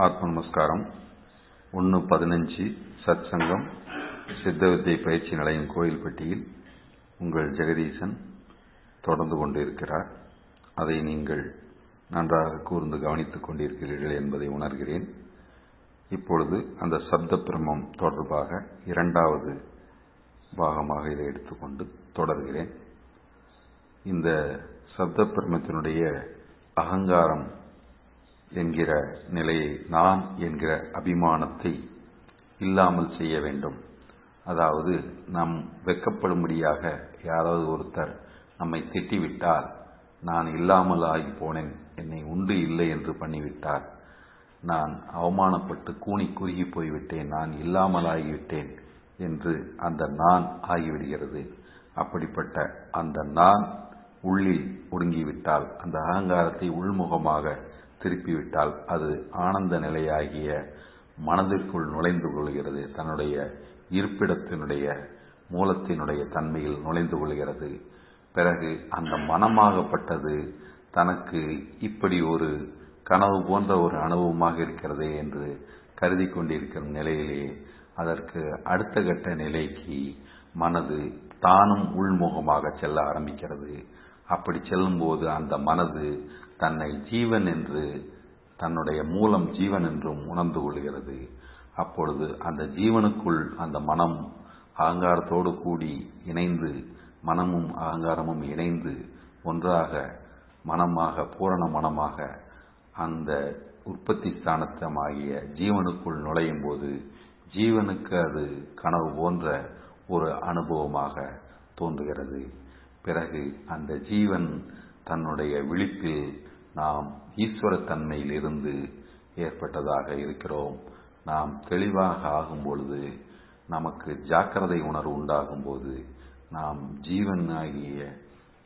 ஆத்ம நமஸ்காரம் ஒன்று பதினஞ்சு சத் சங்கம் சித்த வித்தை பயிற்சி நிலையம் கோயில்பட்டியில் உங்கள் ஜெகதீசன் தொடர்ந்து கொண்டிருக்கிறார். அதை நீங்கள் நன்றாக கூர்ந்து கவனித்துக் கொண்டிருக்கிறீர்கள் என்பதை உணர்கிறேன். இப்பொழுது அந்த சப்த பிரமம் தொடர்பாக இரண்டாவது பாகமாக இதை எடுத்துக்கொண்டு தொடர்கிறேன். இந்த சப்த பிரமத்தினுடைய அகங்காரம் என்கிற நிலையை நான் என்கிற அபிமானத்தை இல்லாமல் செய்ய வேண்டும். அதாவது நம் வெக்கப்படும்படியாக யாராவது ஒருத்தர் நம்மை திட்டிவிட்டால் நான் இல்லாமல் ஆகி போனேன் என்னை உண்டு இல்லை என்று பண்ணிவிட்டார் நான் அவமானப்பட்டு கூனி குறுகி போய்விட்டேன் நான் இல்லாமல் ஆகிவிட்டேன் என்று அந்த நான் ஆகிவிடுகிறது. அப்படிப்பட்ட அந்த நான் உள்ளில் ஒடுங்கிவிட்டால் அந்த அகங்காரத்தை உள்முகமாக திருப்பிவிட்டால் அது ஆனந்த நிலையாகிய மனதிற்குள் நுழைந்து கொள்கிறது. தன்னுடைய இருப்பிடத்தினுடைய மூலத்தினுடைய தன்மையில் நுழைந்து கொள்கிறது. பிறகு அந்த மனமாகப்பட்டது தனக்கு இப்படி ஒரு கனவு போன்ற ஒரு அனுபவமாக இருக்கிறதே என்று கருதி கொண்டிருக்கிற நிலையிலே அதற்கு அடுத்த கட்ட நிலைக்கு மனது தானும் உள்முகமாக செல்ல ஆரம்பிக்கிறது. அப்படி செல்லும்போது அந்த மனது தன்னை ஜீவன் என்று தன்னுடைய மூலம் ஜீவன் என்றும் உணர்ந்து கொள்கிறது. அப்பொழுது அந்த ஜீவனுக்குள் அந்த மனம் அகங்காரத்தோடு கூடி இணைந்து மனமும் அகங்காரமும் இணைந்து ஒன்றாக மனமாக பூரண மனமாக அந்த உற்பத்தி ஸ்தானத்தமாகிய ஜீவனுக்குள் நுழையும் போது ஜீவனுக்கு அது கனவு போன்ற ஒரு அனுபவமாக தோன்றுகிறது. பிறகு அந்த ஜீவன் தன்னுடைய விழிப்பில் நாம் ஈஸ்வரத்தன்மையில் இருந்து ஏற்பட்டதாக இருக்கிறோம். நாம் தெளிவாக ஆகும் பொழுது நமக்கு ஜாக்கிரதை உணர்வு உண்டாகும் போது நாம் ஜீவன் ஆகிய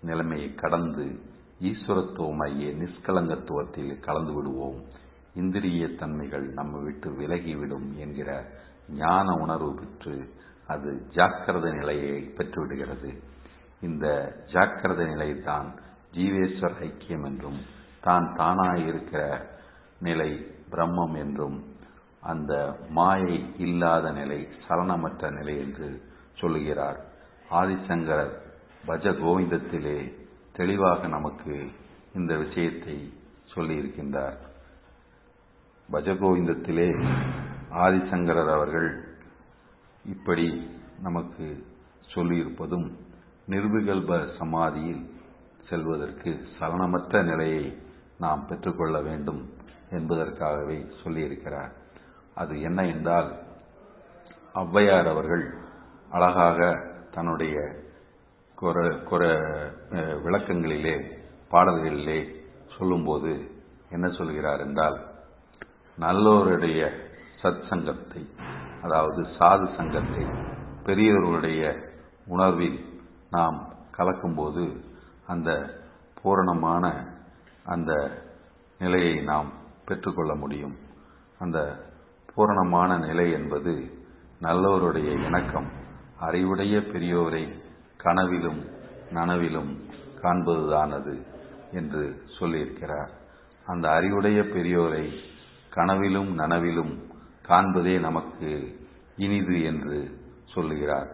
நிலைமையை கடந்து ஈஸ்வரத்துவமாகிய நிஷ்கலங்கத்துவத்தில் கலந்து விடுவோம். இந்திரிய தன்மைகள் நம்ம விட்டு விலகிவிடும் என்கிற ஞான உணர்வு பெற்று அது ஜாக்கிரத நிலையை பெற்றுவிடுகிறது. இந்த ஜாக்கிரத நிலைதான் ஜீவேஸ்வர ஐக்கியம் என்றும் தான் தானாய் இருக்கிற நிலை பிரம்மம் என்றும் அந்த மாயை இல்லாத நிலை சலனமற்ற நிலை என்று சொல்லுகிறார். ஆதிசங்கரர் பஜ கோவிந்தத்திலே தெளிவாக நமக்கு இந்த விஷயத்தை சொல்லியிருக்கின்றார். பஜகோவிந்தத்திலே ஆதிசங்கரர் அவர்கள் இப்படி நமக்கு சொல்லியிருப்பதும் நிர்விகல்ப சமாதியில் செல்வதற்கு சலனமற்ற நிலையை நாம் பெற்றுக்கொள்ள வேண்டும் என்பதற்காகவே சொல்லியிருக்கிறார். அது என்ன என்றால் ஔவையார் அவர்கள் அழகாக தன்னுடைய குற விளக்கங்களிலே பாடல்களிலே சொல்லும்போது என்ன சொல்கிறார் என்றால் நல்லோருடைய சத் சங்கத்தை அதாவது சாது சங்கத்தை பெரியவர்களுடைய உணர்வில் நாம் கலக்கும்போது அந்த பூரணமான அந்த நிலையை நாம் பெற்றுக்கொள்ள முடியும். அந்த பூரணமான நிலை என்பது நல்லவருடைய இணக்கம். அறிவுடைய பெரியோரை கனவிலும் நனவிலும் காண்பதுதானது என்று சொல்லியிருக்கிறார். அந்த அறிவுடைய பெரியோரை கனவிலும் நனவிலும் காண்பதே நமக்கு இனிது என்று சொல்லுகிறார்.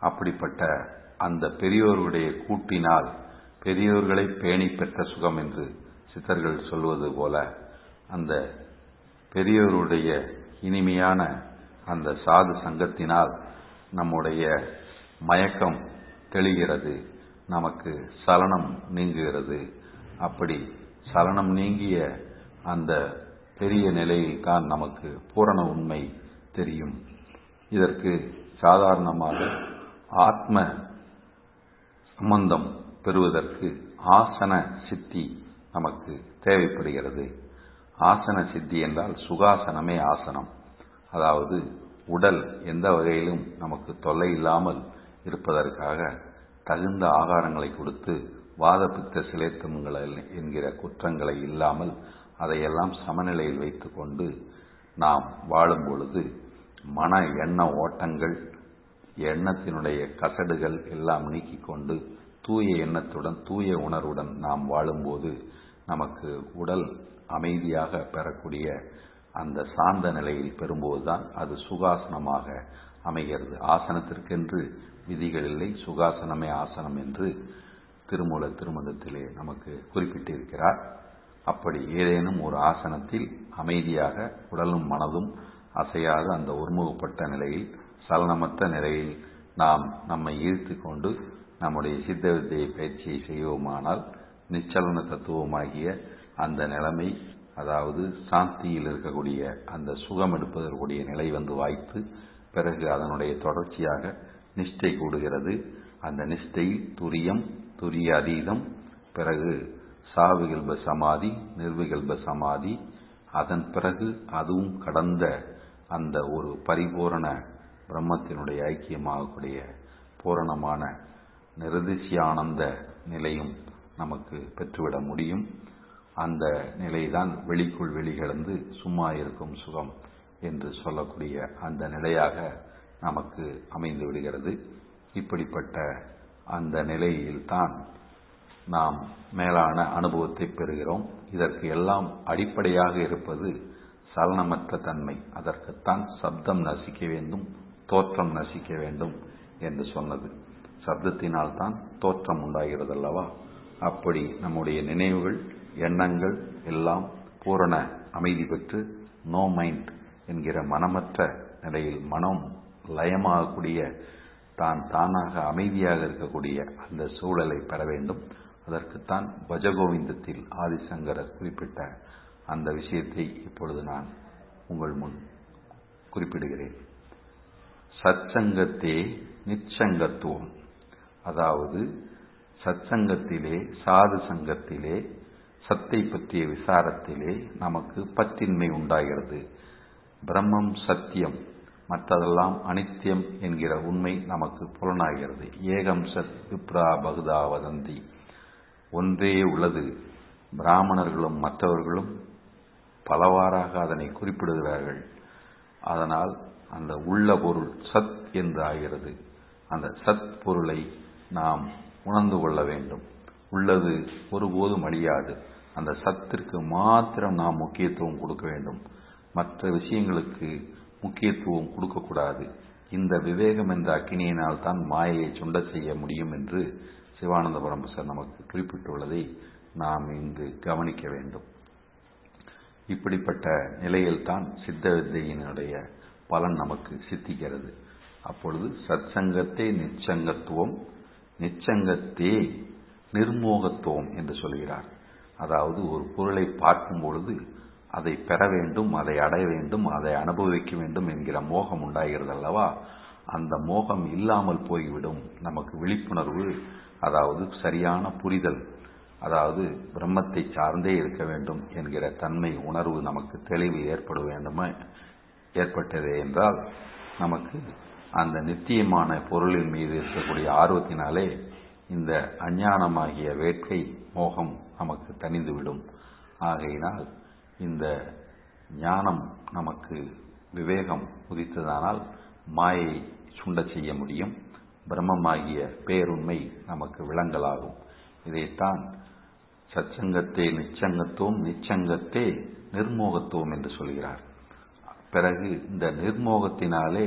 அப்படிப்பட்ட அந்த பெரியோருடைய கூட்டினால் பெரியோர்களை பேணி பெற்ற சுகம் என்று சித்தர்கள் சொல்வது போல அந்த பெரியோருடைய இனிமையான அந்த சாது சங்கத்தினால் நம்முடைய மயக்கம் தெளிகிறது நமக்கு சலனம் நீங்குகிறது. அப்படி சலனம் நீங்கிய அந்த பெரிய நிலையில்தான் நமக்கு பூரண உண்மை தெரியும். இதற்கு சாதாரணமாக ஆத்ம சம்பந்தம் பெறுவதற்கு ஆசன சித்தி நமக்கு தேவைப்படுகிறது. ஆசன சித்தி என்றால் சுகாசனமே ஆசனம். அதாவது உடல் எந்த வகையிலும் நமக்கு தொல்லை இல்லாமல் இருப்பதற்காக தகுந்த ஆகாரங்களை கொடுத்து வாதப்பித்த சிலைத்தங்கள் என்கிற குற்றங்களை இல்லாமல் அதையெல்லாம் சமநிலையில் வைத்துக்கொண்டு நாம் வாழும் பொழுது மன எண்ண ஓட்டங்கள் எண்ணத்தினுடைய கசடுகள் எல்லாம் நீக்கிக் கொண்டு தூய எண்ணத்துடன் தூய உணர்வுடன் நாம் வாழும்போது நமக்கு உடல் அமைதியாக பெறக்கூடிய அந்த சார்ந்த நிலையில் பெறும்போதுதான் அது சுகாசனமாக அமைகிறது. ஆசனத்திற்கென்று விதிகள் இல்லை. சுகாசனமே ஆசனம் என்று திருமூல திருமதத்திலே நமக்கு குறிப்பிட்டிருக்கிறார். அப்படி ஏதேனும் ஒரு ஆசனத்தில் அமைதியாக உடலும் மனதும் அசையாத அந்த ஒருமுகப்பட்ட நிலையில் சலனமற்ற நிலையில் நாம் நம்மை ஈர்த்து கொண்டு நம்முடைய சித்த வித்தியை பயிற்சியை செய்வோமானால் நிச்சலன தத்துவமாகிய அந்த நிலைமை அதாவது சாந்தியில் இருக்கக்கூடிய அந்த சுகம் எடுப்பதற்குரிய நிலை வந்து வாய்த்து பிறகு அதனுடைய தொடர்ச்சியாக நிஷ்டை கூடுகிறது. அந்த நிஷ்டை துரியம் துரிய அதீதம் பிறகு சாவிகல்ப சமாதி நிர்விகல்ப சமாதி அதன் பிறகு அதுவும் கடந்த அந்த ஒரு பரிபூரண பிரம்மத்தினுடைய ஐக்கியமாகக்கூடிய பூரணமான நிரதிசியானந்த நிலையும் நமக்கு பெற்றுவிட முடியும். அந்த நிலைதான் வெளிக்குள் வெளிகிடந்து சும்மா இருக்கும் சுகம் என்று சொல்லக்கூடிய அந்த நிலையாக நமக்கு அமைந்து விடுகிறது. இப்படிப்பட்ட அந்த நிலையில்தான் நாம் மேலான அனுபவத்தை பெறுகிறோம். இதற்கு எல்லாம் அடிப்படையாக இருப்பது சலனமற்ற தன்மை. அதற்குத்தான் சப்தம் நசிக்க வேண்டும் தோற்றம் நசிக்க வேண்டும் என்று சொன்னது. சப்தத்தினால் தான் தோற்றம் உண்டாகிறது அல்லவா அப்படி நம்முடைய நினைவுகள் எண்ணங்கள் எல்லாம் பூரண அமைதி பெற்று நோ மைண்ட் என்கிற மனமற்ற நிலையில் மனம் லயமாகக்கூடிய தான் தானாக அமைதியாக இருக்கக்கூடிய அந்த சூழலை பெற வேண்டும். அதற்குத்தான் பஜகோவிந்தத்தில் ஆதிசங்கரர் குறிப்பிட்ட அந்த விஷயத்தை இப்பொழுது நான் உங்கள் முன் குறிப்பிடுகிறேன். சச்சங்கத்தே நிச்சங்கத்துவம். அதாவது சத்சங்கத்திலே சாது சங்கத்திலே சத்தை பற்றிய விசாரத்திலே நமக்கு பற்றின்மை உண்டாகிறது. பிரம்மம் சத்தியம் மற்றதெல்லாம் அனித்தியம் என்கிற உண்மை நமக்கு புலனாகிறது. ஏகம் சத் விப்ரா பகுதா வதந்தி. ஒன்றே உள்ளது. பிராமணர்களும் மற்றவர்களும் பலவாறாக அதனை குறிப்பிடுகிறார்கள். அதனால் அந்த உள்ள பொருள் சத் என்று ஆகிறது அந்த சத் பொருளை நாம் உணர்ந்து கொள்ள வேண்டும். உள்ளது ஒருபோதும் அழியாது. அந்த சத்திற்கு மாத்திரம் நாம் முக்கியத்துவம் கொடுக்க வேண்டும். மற்ற விஷயங்களுக்கு முக்கியத்துவம் கொடுக்கக்கூடாது இந்த விவேகம் என்ற அக்கினியினால் தான் மாயையை சுண்ட செய்ய முடியும் என்று சிவானந்த பரமசர் நமக்கு குறிப்பிட்டுள்ளதை நாம் இங்கு கவனிக்க வேண்டும். இப்படிப்பட்ட நிலையில்தான் சித்த வித்தையினுடைய பலன் நமக்கு சித்திக்கிறது. அப்பொழுது சத்சங்கத்தை நிச்சங்கத்துவம் நிச்சங்கத்தே நிர்மோகத்துவம் என்று சொல்கிறார். அதாவது ஒரு பொருளை பார்க்கும் பொழுது அதை பெற வேண்டும் அதை அடைய வேண்டும் அதை அனுபவிக்க வேண்டும் என்கிற மோகம் உண்டாகிறது அல்லவா? அந்த மோகம் இல்லாமல் போய்விடும். நமக்கு விழிப்புணர்வு அதாவது சரியான புரிதல் அதாவது பிரம்மத்தை சார்ந்தே இருக்க வேண்டும் என்கிற தன்மை உணர்வு நமக்கு தெளிவு ஏற்பட வேண்டுமே? ஏற்பட்டதே என்றால் நமக்கு அந்த நித்தியமான பொருளின் மீது இருக்கக்கூடிய ஆர்வத்தினாலே இந்த அஞ்ஞானமாகிய வேட்கை மோகம் நமக்கு தணிந்துவிடும். ஆகையினால் இந்த ஞானம் நமக்கு விவேகம் உதித்ததானால் மாயை சுண்ட செய்ய முடியும். பிரம்மமாகிய பேருண்மை நமக்கு விளங்கலாகும் இதைத்தான் சச்சங்கத்தே நிச்சங்கத்துவம் நிச்சங்கத்தே நிர்மோகத்துவம் என்று சொல்கிறார். பிறகு இந்த நிர்மோகத்தினாலே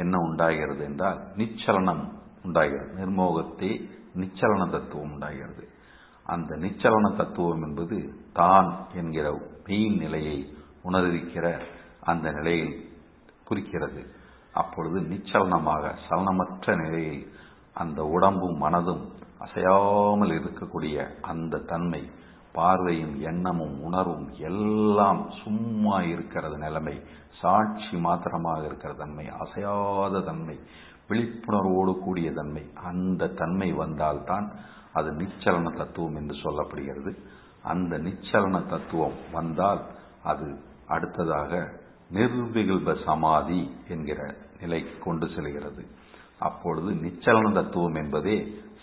என்ன உண்டாகிறது என்றால் நிச்சலனம் உண்டாகிறது நிர்மோகத்தே நிச்சலன தத்துவம் உண்டாகிறது. அந்த நிச்சலன தத்துவம் என்பது தான் என்கிற மெயின் நிலையை உணர்விக்கிற அந்த நிலையில் குறிக்கிறது. அப்பொழுது நிச்சலனமாக சலனமற்ற நிலையில் அந்த உடம்பும் மனதும் அசையாமல் இருக்கக்கூடிய அந்த தன்மை பார்வையும் எண்ணமும் உணர்வும் எல்லாம் சும்மா இருக்கிறது நிலைமை. சாட்சி மாத்திரமாக இருக்கிற தன்மை அசையாத தன்மை விழிப்புணர்வோடு கூடிய தன்மை. அந்த தன்மை வந்தால்தான் அது நிச்சலன தத்துவம் என்று சொல்லப்படுகிறது. அந்த நிச்சலன தத்துவம் வந்தால் அது அடுத்ததாக நிர்விகல்ப சமாதி என்கிற நிலை கொண்டு செல்கிறது. அப்பொழுது நிச்சலன தத்துவம் என்பதே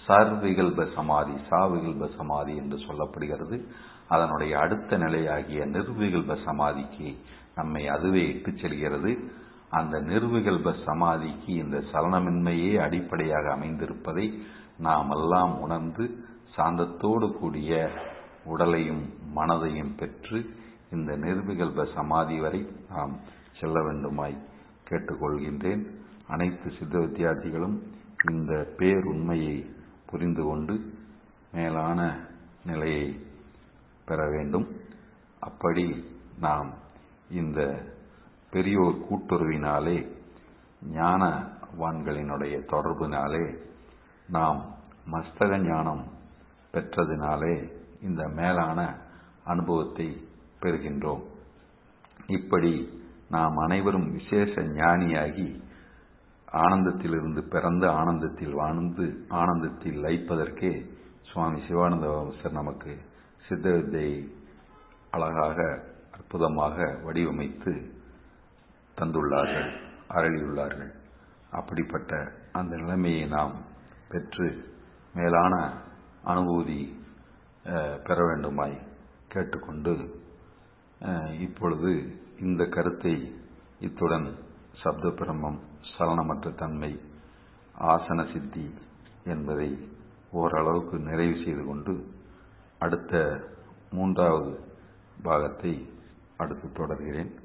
சர்விகல்ப சமாதி சாவிகல்ப சமாதி என்று சொல்லப்படுகிறது. அதனுடைய அடுத்த நிலையாகிய நிர்விகல்ப சமாதிக்கு நம்மை அதுவே இட்டுச் செல்கிறது. அந்த நிர்விகல்ப சமாதிக்கு இந்த சலனமின்மையே அடிப்படையாக அமைந்திருப்பதை நாம் எல்லாம் உணர்ந்து சாந்தத்தோடு கூடிய உடலையும் மனதையும் பெற்று இந்த நிர்விகல்ப சமாதி வரை நாம் செல்ல வேண்டுமாய் கேட்டுக்கொள்கின்றேன். அனைத்து சித்த வித்தியார்த்திகளும் இந்த பேருண்மையை புரிந்து கொண்டு மேலான நிலையை பெற வேண்டும். அப்படி நாம் இந்த பெரியோர் கூட்டுறவினாலே ஞானவான்களினுடைய தொடர்பினாலே நாம் மஸ்தக ஞானம் பெற்றதினாலே இந்த மேலான அனுபவத்தை பெறுகின்றோம். இப்படி நாம் அனைவரும் விசேஷ ஞானியாகி ஆனந்தத்திலிருந்து பிறந்து ஆனந்தத்தில் வாழ்ந்து ஆனந்தத்தில் லைப்பதற்கே சுவாமி சிவானந்த சார் நமக்கு சித்த வித்தையை அழகாக அற்புதமாக வடிவமைத்து தந்துள்ளார்கள் அருளியுள்ளார்கள். அப்படிப்பட்ட அந்த நிலைமையை நாம் பெற்று மேலான அனுபூதி பெற வேண்டுமாய் கேட்டுக்கொண்டு இப்பொழுது இந்த கருத்தை இத்துடன் சப்த பிரம்மம் சலனமற்ற தன்மை ஆசன சித்தி என்பதை ஓரளவுக்கு நிறைவு செய்து கொண்டு அடுத்த மூன்றாவது பாகத்தை அடுத்து தொடர்கிறேன்.